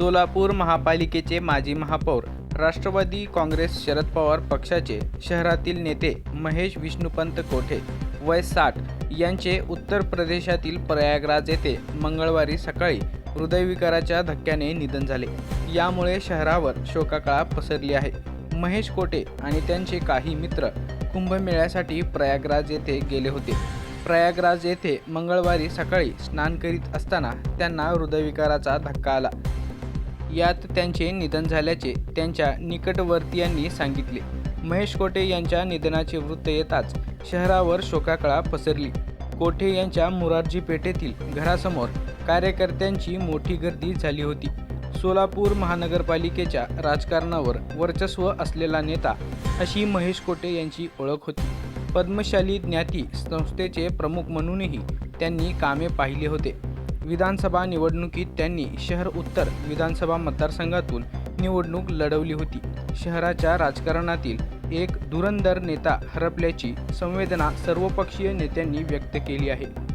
सोलापूर महापालिकेचे माजी महापौर राष्ट्रवादी काँग्रेस शरद पवार पक्षाचे शहरातील नेते महेश विष्णुपंत कोठे वय साठ यांचे उत्तर प्रदेशातील प्रयागराज येथे मंगळवारी सकाळी हृदयविकाराच्या धक्क्याने निधन झाले. यामुळे शहरावर शोकाकळा पसरली आहे. महेश कोटे आणि त्यांचे काही मित्र कुंभमेळ्यासाठी प्रयागराज येथे गेले होते. प्रयागराज येथे मंगळवारी सकाळी स्नान करीत असताना त्यांना हृदयविकाराचा धक्का आला. यात त्यांचे निधन झाल्याचे त्यांच्या निकटवर्तीयांनी सांगितले. महेश कोटे यांच्या निधनाचे वृत्त येताच शहरावर शोकाकळा पसरली. कोठे यांच्या मुरारजी पेठेतील घरासमोर कार्यकर्त्यांची मोठी गर्दी झाली होती. सोलापूर महानगरपालिकेच्या राजकारणावर वर्चस्व असलेला नेता अशी महेश कोटे यांची ओळख होती. पद्मशाली ज्ञाती संस्थेचे प्रमुख म्हणूनही त्यांनी कामे पाहिले होते. विधानसभा निवडणुकीत त्यांनी शहर उत्तर विधानसभा मतदारसंघातून निवडणूक लढवली होती. शहराच्या राजकारणातील एक धुरंधर नेता हरपल्याची संवेदना सर्वपक्षीय नेत्यांनी व्यक्त केली आहे.